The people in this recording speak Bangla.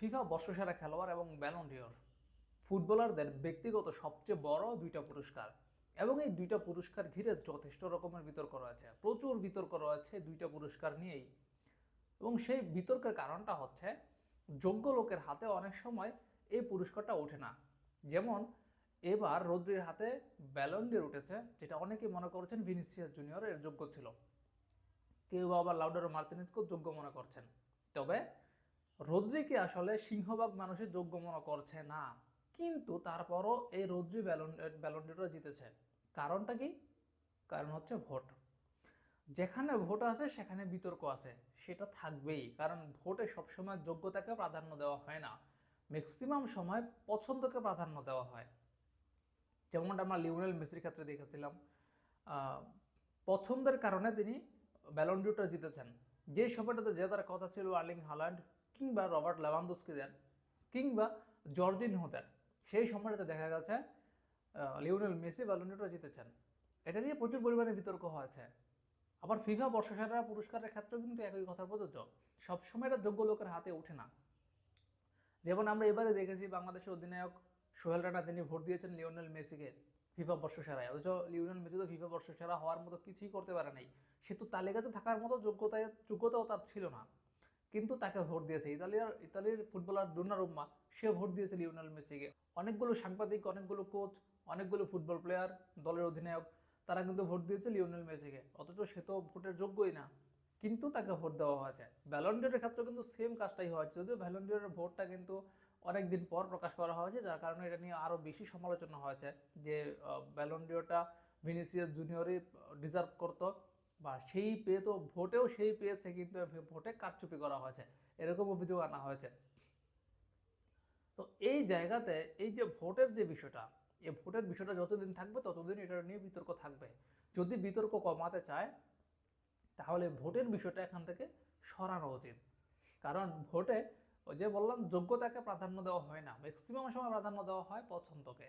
ফিফা বর্ষসেরা খেলোয়াড় এবং ব্যালন্ডিওর ফুটবলারদের ব্যক্তিগত সবচেয়ে বড় দুইটা পুরস্কার এবং এই দুইটা পুরস্কার ঘিরে যথেষ্ট রকমের বিতর্ক রয়েছে। প্রচুর বিতর্ক রয়েছে দুইটা পুরস্কার নিয়েই। এবং সেই বিতর্কের কারণটা হচ্ছে, যোগ্য লোকের হাতে অনেক সময় এই পুরস্কারটা ওঠে না। যেমন, এবার রদ্রির হাতে ব্যালন্ডির উঠেছে, যেটা অনেকে মনে করছেন ভিনিসিয়াস জুনিয়র এর যোগ্য ছিল। কেউ আবার লাউডারো মার্তিনেজকেও যোগ্য মনে করছেন। তবে রদ্রিকে আসলে সিংহভাগ মানুষের যোগ্য মনে করছে না। কিন্তু তারপরও এই রদ্রি ব্যালন ব্যালন্ডিটা জিতেছে। কারণটা কি? কারণ হচ্ছে ভোট। যেখানে ভোট আছে, সেখানে বিতর্ক আছে। সেটা থাকবেই। কারণ ভোটে সবসময় যোগ্যতাকে প্রাধান্য দেওয়া হয় না। ম্যাক্সিমাম সময় পছন্দকে প্রাধান্য দেওয়া হয়। যেমনটা আমরা লিওনেল মেসির ক্ষেত্রে দেখেছিলাম পছন্দের কারণে তিনি ব্যালন্ডিউটা জিতেছেন। যে সময়টাতে জেতার কথা ছিল আর্লিং হাল্যান্ড কিংবা রবার্ট লেভানদোস্কিদের কিংবা জর্জিন হোদের সেই সময়টাতে দেখা গেছে লিওনেল মেসি বা ব্যালন্ডিউটা জিতেছেন। এটা নিয়ে প্রচুর পরিমাণে বিতর্ক হয়েছে। আবার ফিফা বর্ষসেরা পুরস্কারের ক্ষেত্রেও কিন্তু একই কথা প্রযোজ্য। সবসময় এটা যোগ্য লোকের হাতে ওঠে না। যেমন আমরা এবারে দেখেছি বাংলাদেশের অধিনায়ক সোহেল রানা, তিনি ভোট দিয়েছেন লিওনেল মেসিকে ফিফা বর্ষসেরায়। অথচ লিওনেল মেসি তো ফিফা বর্ষসেরা হওয়ার মতো কিছুই করতে পারে নাই। সে তো তালিকাতে থাকার মতো যোগ্যতায় যোগ্যতাও তার ছিল না। কিন্তু তাকে ভোট দিয়েছে। ইতালিয়ার, ইতালির ফুটবলার ডোনারুম্মা সে ভোট দিয়েছে লিওনেল মেসিকে। অনেকগুলো সাংবাদিক, অনেকগুলো কোচ, অনেকগুলো ফুটবল প্লেয়ার দলের অধিনায়ক, তারা কিন্তু ভোট দিয়েছে লিওনেল মেসিকে। অথচ সে তো ভোটের যোগ্যই না। কিন্তু তাকে ভোট দেওয়া হয়েছে। ব্যালন্ডিয়রের ক্ষেত্রে কিন্তু সেম কাজটাই হয়েছে। যদিও ব্যালন্ডিয়রের ভোটটা কিন্তু অনেক দিন পর প্রকাশ করা হয়েছে, যার কারণে এটা নিয়ে আরও বেশি সমালোচনা হয়েছে যে ব্যালন্ডিয়রটা ভিনিসিয়াস জুনিয়রই ডিজার্ভ করতো। বা সেই পেয়ে তো ভোটেও সেই পেয়েছে কিন্তু ভোটে কারচুপি করা হয়েছে। এরকম অভিযোগ আনা হয়েছে। তো এই জায়গাতে এই যে ভোটের যে বিষয়টা এই ভোটের বিষয়টা যতদিন থাকবে ততদিন এটা নিয়ে বিতর্ক থাকবে। যদি বিতর্ক কমাতে চায়, তাহলে ভোটের বিষয়টা এখান থেকে সরানো উচিত। কারণ ভোটে ওই যে বললাম, যোগ্যতাকে প্রাধান্য দেওয়া হয় না। ম্যাক্সিমাম সময় প্রাধান্য দেওয়া হয় পছন্দকে।